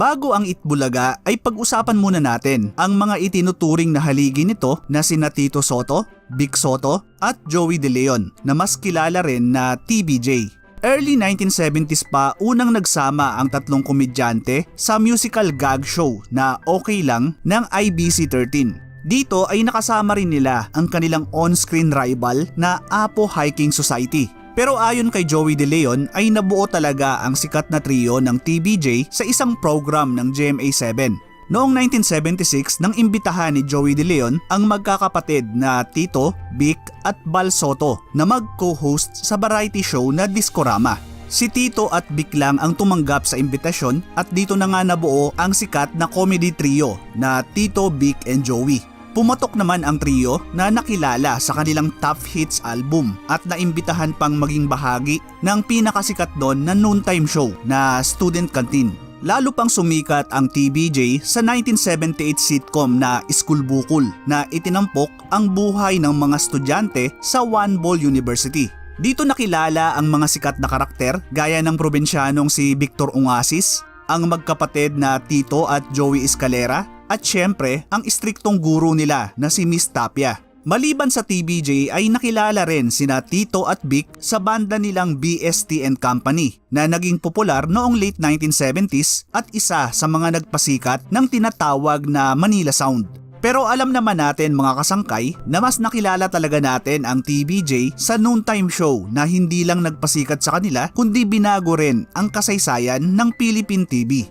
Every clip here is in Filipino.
Bago ang Itbulaga ay pag-usapan muna natin ang mga itinuturing na haligi nito na sina Tito Soto, Vic Soto at Joey De Leon na mas kilala rin na TBJ. Early 1970s pa unang nagsama ang tatlong komedyante sa musical gag show na Okay Lang ng IBC13. Dito ay nakasama rin nila ang kanilang on-screen rival na Apo Hiking Society. Pero ayon kay Joey De Leon ay nabuo talaga ang sikat na trio ng TBJ sa isang program ng GMA7. Noong 1976 nang imbitahan ni Joey De Leon ang magkakapatid na Tito, Vic at Bal Soto na mag-co-host sa variety show na Discorama. Si Tito at Vic lang ang tumanggap sa imbitasyon at dito na nga nabuo ang sikat na comedy trio na Tito, Vic and Joey. Pumatok naman ang trio na nakilala sa kanilang top hits album at naimbitahan pang maging bahagi ng pinakasikat doon na noontime show na Student Canteen. Lalo pang sumikat ang TBJ sa 1978 sitcom na School Bukol na itinampok ang buhay ng mga estudyante sa One Ball University. Dito nakilala ang mga sikat na karakter gaya ng probinsyanong si Victor Ungasis, ang magkapatid na Tito at Joey Escalera at syempre ang istriktong guro nila na si Miss Tapia. Maliban sa TBJ ay nakilala rin sina Tito at Vic sa banda nilang BST and Company na naging popular noong late 1970s at isa sa mga nagpasikat ng tinatawag na Manila Sound. Pero alam naman natin mga kasangkay na mas nakilala talaga natin ang TBJ sa noontime show na hindi lang nagpasikat sa kanila kundi binago rin ang kasaysayan ng Philippine TV.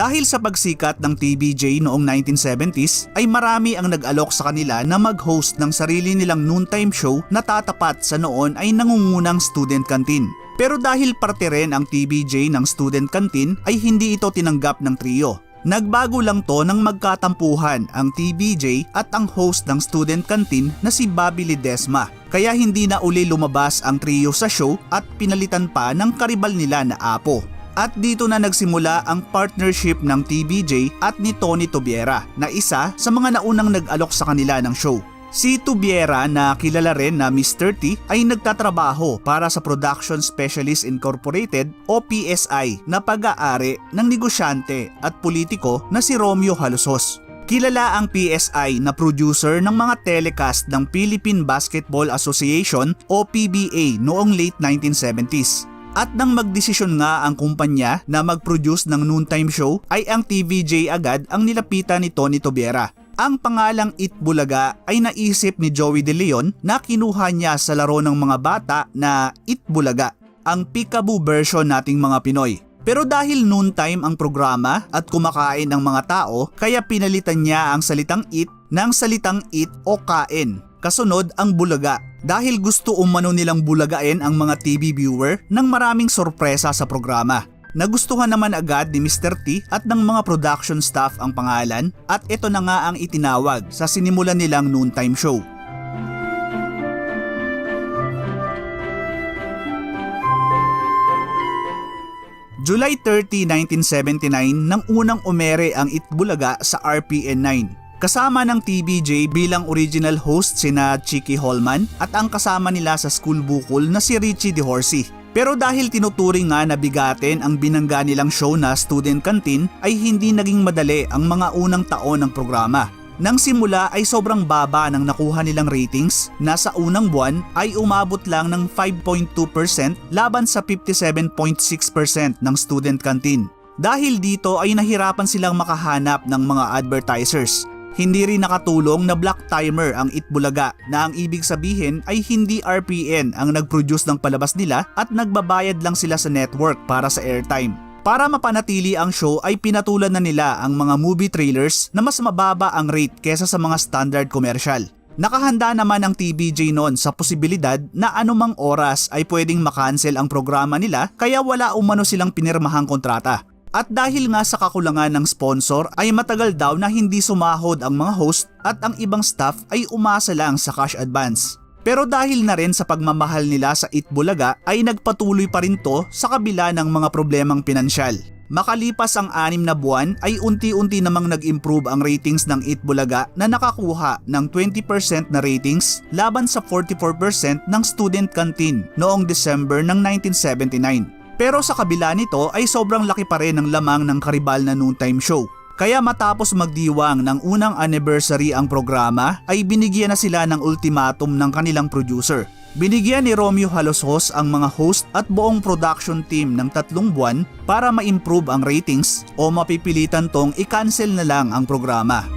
Dahil sa pagsikat ng TBJ noong 1970s ay marami ang nag-alok sa kanila na mag-host ng sarili nilang noontime show na tatapat sa noon ay nangungunang student canteen. Pero dahil parte rin ang TBJ ng student canteen ay hindi ito tinanggap ng trio. Nagbago lang to nang magkatampuhan ang TBJ at ang host ng student canteen na si Bobby Ledesma. Kaya hindi na uli lumabas ang trio sa show at pinalitan pa ng karibal nila na Apo. At dito na nagsimula ang partnership ng TBJ at ni Tony Tobiera na isa sa mga naunang nag-alok sa kanila ng show. Si Tubiera na kilala rin na Mr. T ay nagtatrabaho para sa Production Specialist Incorporated o PSI na pag-aari ng negosyante at politiko na si Romeo Halusos. Kilala ang PSI na producer ng mga telecast ng Philippine Basketball Association o PBA noong late 1970s. At nang magdesisyon nga ang kumpanya na mag-produce ng noontime show ay ang TVJ agad ang nilapitan ni Tony Tobiera. Ang pangalang Itbulaga ay naisip ni Joey De Leon na kinuha niya sa laro ng mga bata na Itbulaga, ang peekaboo version nating mga Pinoy. Pero dahil noontime ang programa at kumakain ang mga tao, kaya pinalitan niya ang salitang it ng salitang it o kain. Kasunod ang bulaga dahil gusto umano nilang bulagain ang mga TV viewer ng maraming sorpresa sa programa. Nagustuhan naman agad ni Mr. T at ng mga production staff ang pangalan at ito na nga ang itinawag sa sinimulan nilang noontime show. July 30, 1979 nang unang umere ang Itbulaga sa RPN 9. Kasama ng TBJ bilang original host sina Chicky Holman at ang kasama nila sa school bukol na si Richie DeHorsey. Pero dahil tinuturing nga na bigatin ang binangga nilang show na Student Canteen ay hindi naging madali ang mga unang taon ng programa. Nang simula ay sobrang baba ng nakuha nilang ratings na sa unang buwan ay umabot lang ng 5.2% laban sa 57.6% ng student canteen. Dahil dito ay nahirapan silang makahanap ng mga advertisers. Hindi rin nakatulong na black timer ang Itbulaga na ang ibig sabihin ay hindi RPN ang nag-produce ng palabas nila at nagbabayad lang sila sa network para sa airtime. Para mapanatili ang show ay pinatulan na nila ang mga movie trailers na mas mababa ang rate kesa sa mga standard commercial. Nakahanda naman ang TBJ noon sa posibilidad na anumang oras ay pwedeng makancel ang programa nila kaya wala umano silang pinirmahang kontrata. At dahil nga sa kakulangan ng sponsor ay matagal daw na hindi sumahod ang mga host at ang ibang staff ay umasa lang sa cash advance. Pero dahil na rin sa pagmamahal nila sa Itbulaga ay nagpatuloy pa rin to sa kabila ng mga problemang pinansyal. Makalipas ang anim na buwan ay unti-unti namang nag-improve ang ratings ng Eat Bulaga na nakakuha ng 20% na ratings laban sa 44% ng student canteen noong December ng 1979. Pero sa kabila nito ay sobrang laki pa rin ang lamang ng karibal na noontime show. Kaya matapos magdiwang ng unang anniversary ang programa ay binigyan na sila ng ultimatum ng kanilang producer. Binigyan ni Romeo Halosos ang mga host at buong production team ng tatlong buwan para ma-improve ang ratings o mapipilitan tong i-cancel na lang ang programa.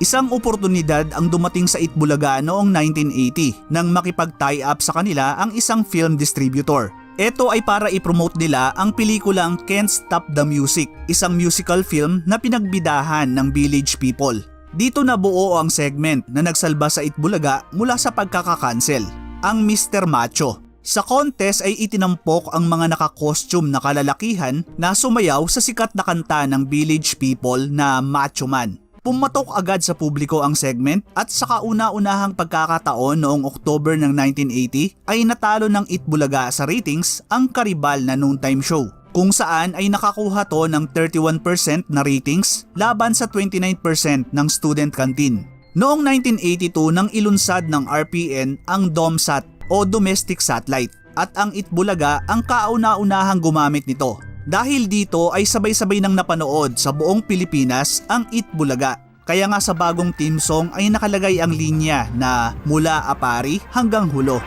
Isang oportunidad ang dumating sa Itbulaga noong 1980 nang makipag-tie up sa kanila ang isang film distributor. Ito ay para i-promote nila ang pelikulang Can't Stop the Music, isang musical film na pinagbidahan ng village people. Dito nabuo ang segment na nagsalba sa Itbulaga mula sa pagkakakancel, ang Mr. Macho. Sa contest ay itinampok ang mga naka-costume na kalalakihan na sumayaw sa sikat na kanta ng village people na Macho Man. Pumatok agad sa publiko ang segment at sa kauna-unahang pagkakataon noong October ng 1980 ay natalo ng Itbulaga sa ratings ang karibal na noontime show kung saan ay nakakuha to ng 31% na ratings laban sa 29% ng student canteen. Noong 1982 nang ilunsad ng RPN ang DOMSAT o Domestic Satellite at ang Itbulaga ang kauna-unahang gumamit nito dahil dito ay sabay-sabay nang napanood sa buong Pilipinas ang Eat Bulaga. Kaya nga sa bagong team song ay nakalagay ang linya na mula Apari hanggang Hulo.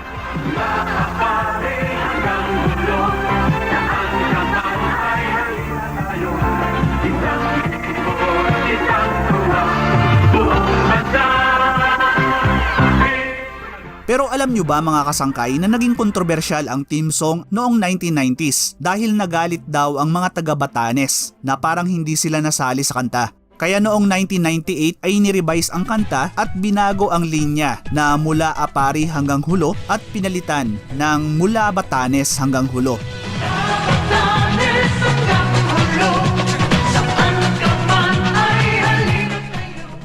Pero alam nyo ba mga kasangkay na naging kontrobersyal ang team song noong 1990s dahil nagalit daw ang mga taga Batanes na parang hindi sila nasali sa kanta. Kaya noong 1998 ay nirevise ang kanta at binago ang linya na mula Apari hanggang Hulo at pinalitan ng mula Batanes hanggang Hulo.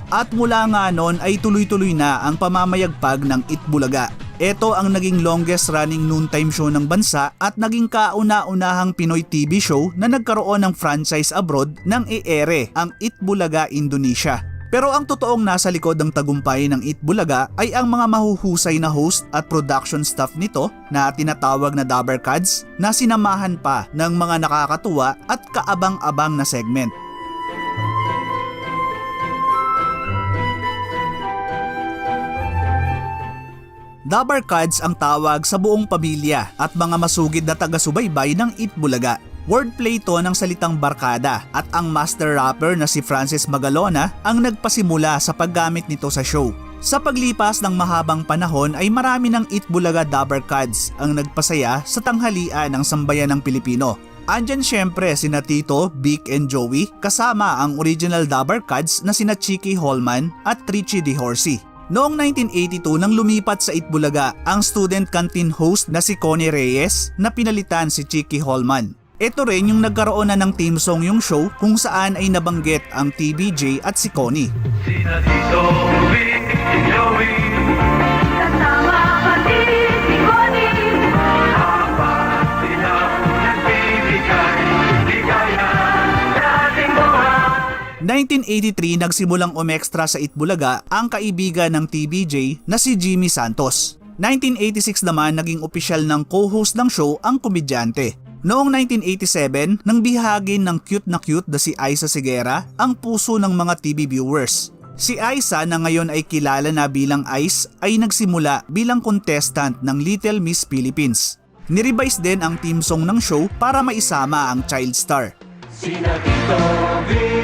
At mula nga noon ay tuloy-tuloy na ang pamamayagpag ng Itbulaga. Ito ang naging longest running noontime show ng bansa at naging kauna-unahang Pinoy TV show na nagkaroon ng franchise abroad ng EERE, ang Itbulaga Indonesia. Pero ang totoong nasa likod ng tagumpay ng Itbulaga ay ang mga mahuhusay na host at production staff nito na tinatawag na Dabbercads na sinamahan pa ng mga nakakatuwa at kaabang-abang na segment. Dabarkads ang tawag sa buong pamilya at mga masugid na taga-subaybay ng Itbulaga. Wordplay to ng salitang barkada at ang master rapper na si Francis Magalona ang nagpasimula sa paggamit nito sa show. Sa paglipas ng mahabang panahon ay marami ng Itbulaga Dabarkads ang nagpasaya sa tanghalian ng sambayan ng Pilipino. Andyan syempre sina Tito, Vic and Joey kasama ang original Dabarkads na sina Chiki Holman at Richie De Horsey. Noong 1982 nang lumipat sa Itbulaga ang student canteen host na si Connie Reyes na pinalitan si Chiki Holman. Ito rin yung nagkaroon na ng team song yung show kung saan ay nabanggit ang TBJ at si Connie. Sina Vic, Joey, 1983 nagsimulang umextra sa Itbulaga ang kaibigan ng TBJ na si Jimmy Santos. 1986 naman naging opisyal ng co-host ng show ang komedyante. Noong 1987, nang bihagin ng cute na cute na si Aiza Sigera ang puso ng mga TV viewers. Si Aiza na ngayon ay kilala na bilang Ice ay nagsimula bilang contestant ng Little Miss Philippines. Nirevise din ang team song ng show para maisama ang child star. Sina Tito, Joey,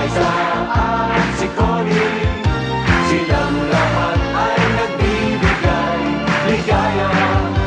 si Aiza at si Connie, silang lahat ay nagbibigay ligaya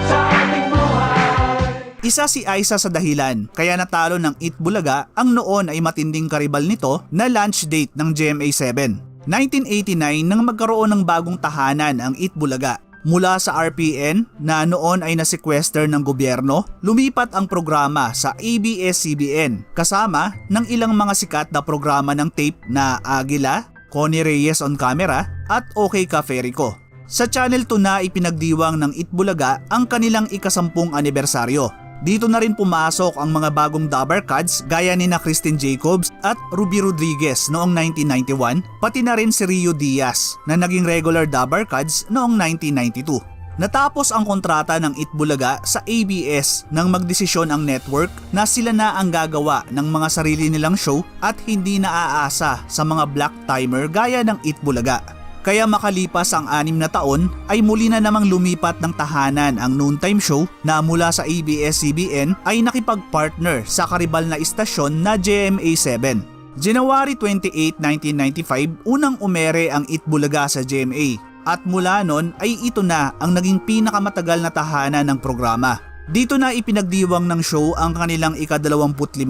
sa ating buhay. Isa si Aiza sa dahilan kaya natalo ng Eat Bulaga ang noon ay matinding karibal nito na launch date ng GMA7. 1989 nang magkaroon ng bagong tahanan ang Eat Bulaga. Mula sa RPN na noon ay nasequester ng gobyerno, lumipat ang programa sa ABS-CBN kasama ng ilang mga sikat na programa ng tape na Agila, Connie Reyes on Camera at OK Caferico. Sa Channel 2 na ipinagdiwang ng Itbulaga ang kanilang ikasampung anibersaryo. Dito na rin pumasok ang mga bagong dubber cards gaya ni na Christine Jacobs at Ruby Rodriguez noong 1991, pati na rin si Rio Diaz na naging regular dubber cards noong 1992. Natapos ang kontrata ng Itbulaga sa ABS nang magdesisyon ang network na sila na ang gagawa ng mga sarili nilang show at hindi na aasa sa mga black timer gaya ng Itbulaga. Kaya makalipas ang anim na taon ay muli na namang lumipat ng tahanan ang noontime show na mula sa ABS-CBN ay nakipag-partner sa karibal na istasyon na GMA7. January 28, 1995, unang umere ang Itbulaga sa GMA at mula nun ay ito na ang naging pinakamatagal na tahanan ng programa. Dito na ipinagdiwang ng show ang kanilang ika-25,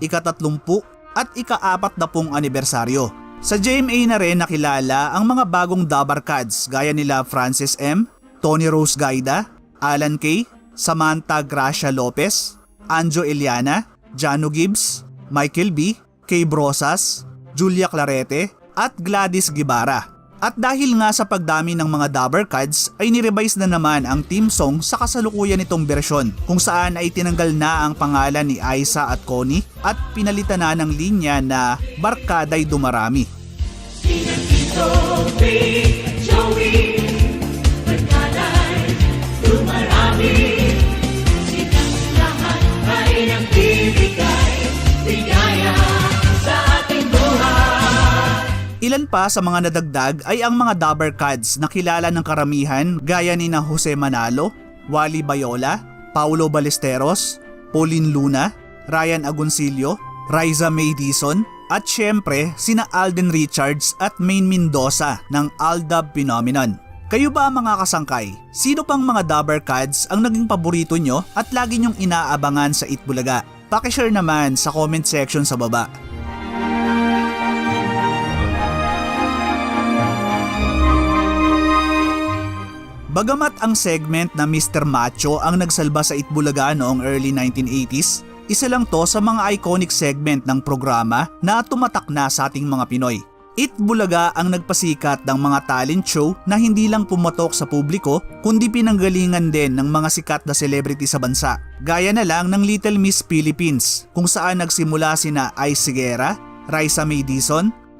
ika-30 at ika-apat na pong anibersaryo. Sa JMA na rin nakilala ang mga bagong dabar cards gaya nila Francis M., Tony Rose Gaida, Alan Kay, Samantha Gracia Lopez, Anjo Eliana, Jano Gibbs, Michael B., Kay Brosas, Julia Clarete at Gladys Gibara. At dahil nga sa pagdami ng mga dubber cards ay nirevise na naman ang team song sa kasalukuyan nitong bersyon kung saan ay tinanggal na ang pangalan ni Aiza at Connie at pinalitan na ng linya na Barkaday Dumarami. Ilan pa sa mga nadagdag ay ang mga dubber cards na kilala ng karamihan gaya ni na Jose Manalo, Wally Bayola, Paulo Ballesteros, Pauline Luna, Ryan Agoncillo, Riza May Dizon, at syempre sina Alden Richards at Maine Mendoza ng Aldab Phenomenon. Kayo ba mga kasangkay? Sino pang mga dubber cards ang naging paborito nyo at lagi nyong inaabangan sa Itbulaga? Pakishare naman sa comment section sa baba. Bagamat ang segment na Mr. Macho ang nagsalba sa Itbulaga noong early 1980s, isa lang to sa mga iconic segment ng programa na tumatak na sa ating mga Pinoy. Itbulaga ang nagpasikat ng mga talent show na hindi lang pumatok sa publiko kundi pinanggalingan din ng mga sikat na celebrity sa bansa. Gaya na lang ng Little Miss Philippines kung saan nagsimula sina Ice Sigera, Raisa May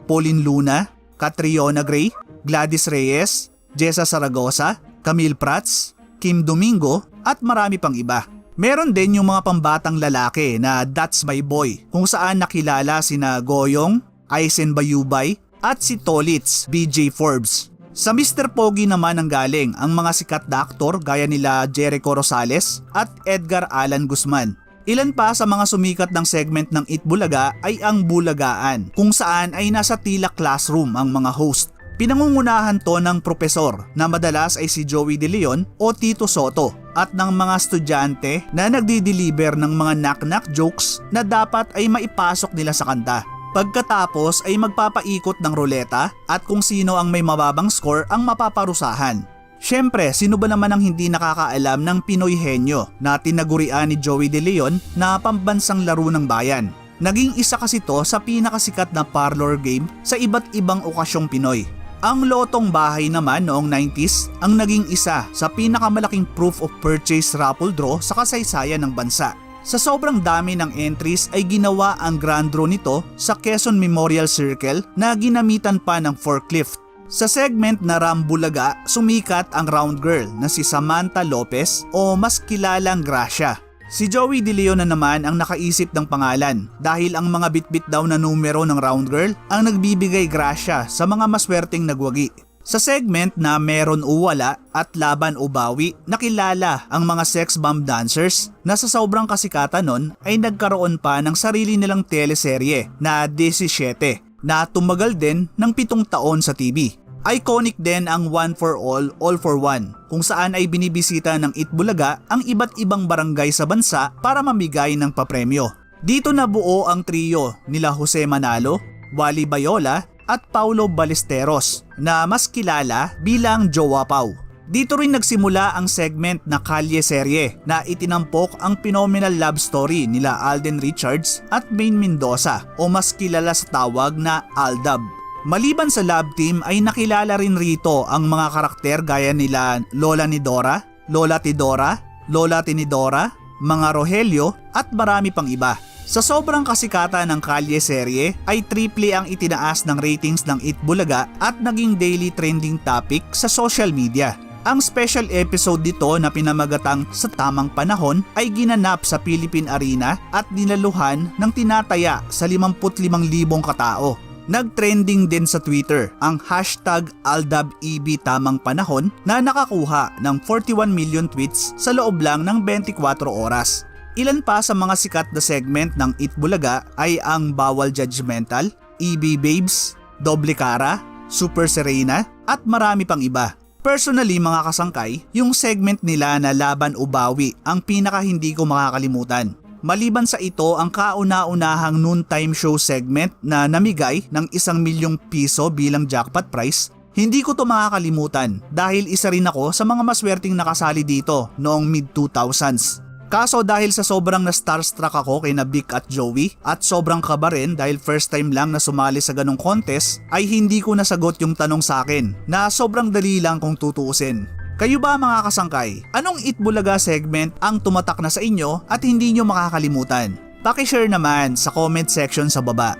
Pauline Luna, Catriona Gray, Gladys Reyes, Jessa Saragosa, Camille Prats, Kim Domingo at marami pang iba. Meron din yung mga pambatang lalaki na That's My Boy kung saan nakilala sina Goyong, Aisen Bayubay at si Tolitz BJ Forbes. Sa Mr. Pogi naman ang galing ang mga sikat na aktor gaya nila Jericho Rosales at Edgar Alan Guzman. Ilan pa sa mga sumikat ng segment ng Itbulaga ay ang Bulagaan kung saan ay nasa tila classroom ang mga host. Pinangungunahan to ng propesor na madalas ay si Joey De Leon o Tito Soto at ng mga estudyante na nagdi-deliver ng mga knock-knock jokes na dapat ay maipasok nila sa kanta. Pagkatapos ay magpapaikot ng ruleta at kung sino ang may mababang score ang mapaparusahan. Siyempre, sino ba naman ang hindi nakakaalam ng Pinoy Henyo na tinagurian ni Joey De Leon na pambansang laro ng bayan? Naging isa kasi to sa pinakasikat na parlor game sa iba't ibang okasyong Pinoy. Ang lotong bahay naman noong 90s ang naging isa sa pinakamalaking proof of purchase raffle draw sa kasaysayan ng bansa. Sa sobrang dami ng entries ay ginawa ang grand draw nito sa Quezon Memorial Circle na ginamitan pa ng forklift. Sa segment na Rambulaga, sumikat ang round girl na si Samantha Lopez o mas kilalang Gracia. Si Joey De Leon na naman ang nakaisip ng pangalan dahil ang mga bitbit daw na numero ng round girl ang nagbibigay grasya sa mga maswerteng nagwagi. Sa segment na meron o wala at laban o bawi, nakilala ang mga sex bomb dancers na sa sobrang kasikatan nun ay nagkaroon pa ng sarili nilang teleserye na 17 na tumagal din ng pitong taon sa TV. Iconic din ang One for All, All for One kung saan ay binibisita ng Itbulaga ang iba't ibang barangay sa bansa para mamigay ng papremyo. Dito nabuo ang trio nila Jose Manalo, Wally Bayola at Paulo Ballesteros na mas kilala bilang Jowa Pau. Dito rin nagsimula ang segment na Kalye Serye na itinampok ang phenomenal love story nila Alden Richards at Maine Mendoza o mas kilala sa tawag na Aldab. Maliban sa love team ay nakilala rin rito ang mga karakter gaya nila Lola ni Dora, Lola Tidora, Lola Tinidora, mga Rogelio at marami pang iba. Sa sobrang kasikatan ng Kalye serye ay triple ang itinaas ng ratings ng Itbulaga at naging daily trending topic sa social media. Ang special episode dito na pinamagatang sa tamang panahon ay ginanap sa Philippine Arena at dinaluhan ng tinataya sa 55,000 katao. Nag-trending din sa Twitter ang hashtag AldabEB tamang panahon na nakakuha ng 41 million tweets sa loob lang ng 24 oras. Ilan pa sa mga sikat na segment ng Itbulaga ay ang Bawal Judgmental, EB Babes, Doble Cara, Super Serena at marami pang iba. Personally mga kasangkay, yung segment nila na Laban o Bawi ang pinaka hindi ko makakalimutan. Maliban sa ito ang kauna-unahang noontime show segment na namigay ng isang milyong piso bilang jackpot prize, hindi ko to makakalimutan dahil isa rin ako sa mga maswerteng nakasali dito noong mid-2000s. Kaso dahil sa sobrang na starstruck ako kay na Vic at Joey at sobrang kaba rin dahil first time lang na sumali sa ganong contest ay hindi ko nasagot yung tanong sa akin na sobrang dali lang kung tutuusin. Kayo ba mga kasangkay? Anong Itbulaga segment ang tumatak na sa inyo at hindi nyo makakalimutan? Pakishare naman sa comment section sa baba.